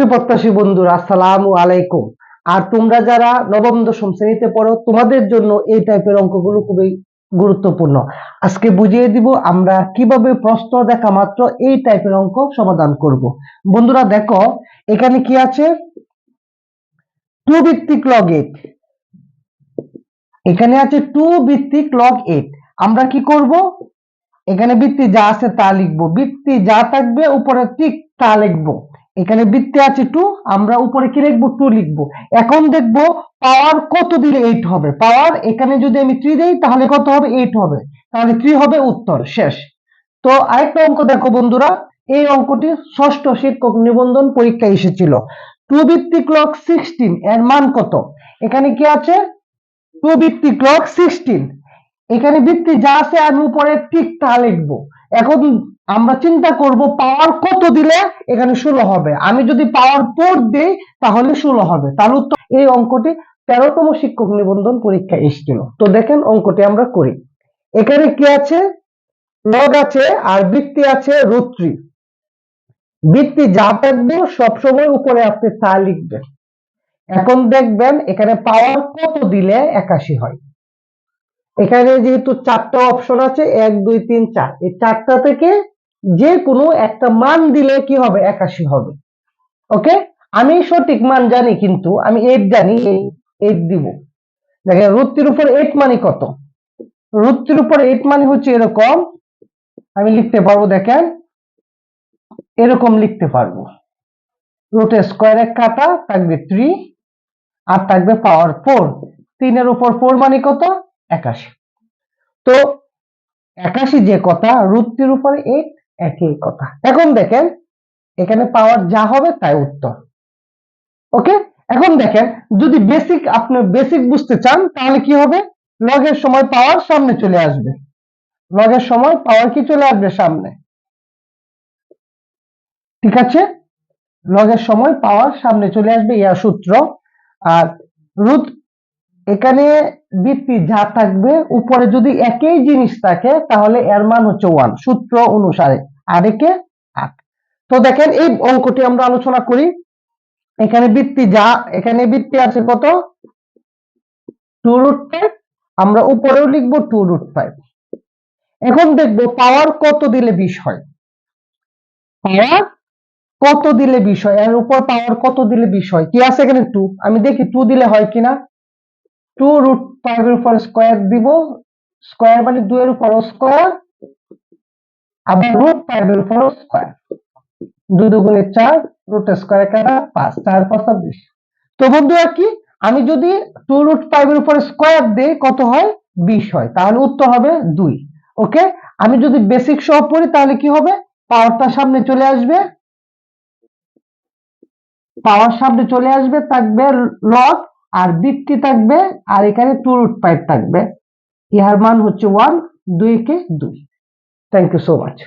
চাকরি প্রত্যাশী বন্ধুরা, আসসালামু আলাইকুম। আর তোমরা যারা নবম দশম শ্রেণীতে পড়ো, তোমাদের জন্য এই টাইপের অঙ্কগুলো খুবই গুরুত্বপূর্ণ। আজকে বুঝিয়ে দিব আমরা কীভাবে প্রশ্ন দেখা মাত্র এই টাইপের অঙ্ক সমাধান করব। বন্ধুরা দেখো, এখানে কি আছে? টু ভিত্তিক লগ এইট এখানে আছে টু ভিত্তিক লগ এইট আমরা কি করব? এখানে বৃত্তি যা আছে তা লিখব। বৃত্তি যা থাকবে উপরে ঠিক তা লিখব। এখানে বৃত্তি আছে টু আমরা উপরে কি লিখব? টু লিখব। এখন দেখব পাওয়ার কত দিলে এইট হবে? পাওয়ার এখানে যদি আমি থ্রি দিই, তাহলে কত হবে? এইট হবে। তাহলে থ্রি হবে উত্তর, শেষ। তো আরেকটা অঙ্ক দেখো বন্ধুরা। এই অঙ্কটি ষষ্ঠ শিক্ষক নিবন্ধন পরীক্ষায় এসেছিল। টু ভিত্তিক লক সিক্সটিন এর মান কত? এখানে কি আছে? টু ভিত্তিক লক সিক্সটিন এখানে ভিত্তি যা আছে, আমি উপরে ঠিক তা লিখব। এখন আমরা চিন্তা করব পাওয়ার কত দিলে এখানে ষোলো হবে। আমি যদি পাওয়ার ফোর দিই, তাহলে ষোলো হবে। তাহলে উত্তর, এই অঙ্কটি তেরোতম শিক্ষক নিবন্ধন পরীক্ষা এসেছিল। তো দেখেন অঙ্কটি আমরা করি। এখানে কি আছে? লগ আছে আর বৃত্তি আছে রুত্রি। বৃত্তি যা থাকবে সবসময় উপরে আপনি তা লিখবেন এখন দেখবেন এখানে পাওয়ার কত দিলে একাশি হয়। এখানে যেহেতু চারটা অপশন আছে, এক, দুই, তিন, চার। এই চারটা থেকে যে কোনো একটা মান দিলে কি হবে? একাশি হবে। ওকে? আমি সঠিক মান জানি কিন্তু আমি এইট জানি এইট দিব। দেখেন, রুত্তির উপর এইট মানে কত? রুত্তির উপর এইট মানে হচ্ছে এরকম, আমি লিখতে পারব দেখেন, এরকম লিখতে পারব। রুট স্কোয়ারের কাটা, থাকবে থ্রি আর থাকবে পাওয়ার ফোর তিনের উপর ফোর মানে কত? একাশি। তো, একাশি যে কথা রুটটির উপরে এইট একই কথা। এখন দেখেন, এখানে পাওয়ার যা হবে তাই উত্তর। ওকে? এখন দেখেন, যদি বেসিক আপনি বেসিক বুঝতে চান, তাহলে কি হবে? লগের সময় পাওয়ার সামনে চলে আসবে। লগের সময় পাওয়ার কি চলে আসবে সামনে? ঠিক আছে? লগের সময় পাওয়ার সামনে চলে আসবে ইয়া সূত্র। আর রুট এখানে বৃত্তি যা থাকবে, উপরে যদি একই জিনিস থাকে, তাহলে এর মান হচ্ছে ওয়ান সূত্র অনুসারে। আর একে আট। তো দেখেন এই অঙ্কটি আমরা আলোচনা করি। এখানে বৃত্তি যা, এখানে বৃত্তি আছে কত? Two root five. আমরা উপরেও লিখব টু রুট ফাইভ। এখন দেখব পাওয়ার কত দিলে বিশ হয়? পাওয়ার কত দিলে বিষ হয়? এর উপর পাওয়ার কত দিলে বিষ হয়? কি আছে এখানে টু? আমি দেখি টু দিলে হয় কিনা? টু রুট ফাইভ এর উপর স্কোয়ার দিব। স্কোয়ার মানে দুই এর উপর স্কোয়ার। আবার রুট ফাইভ এর উপর স্কোয়ার দুই দুগুণে চার রুট স্কোয়ার কাটা পাঁচ চার পাঁচ বিশ তো বন্ধুরা কি আমি যদি টু রুট ফাইভ এর উপর স্কোয়ার দিই কত হয় বিশ হয় তাহলে উত্তর হবে দুই ওকে আমি যদি বেসিক সহ পড়ি তাহলে কি হবে পাওয়ারটা সামনে চলে আসবে। পাওয়ার সামনে চলে আসবে, থাকবে লগ আর বৃত্তি থাকবে, আর এখানে টু রুট ফাইভ থাকবে। ইহার মান হচ্ছে ওয়ান দুই কে দুই। Thank you so much.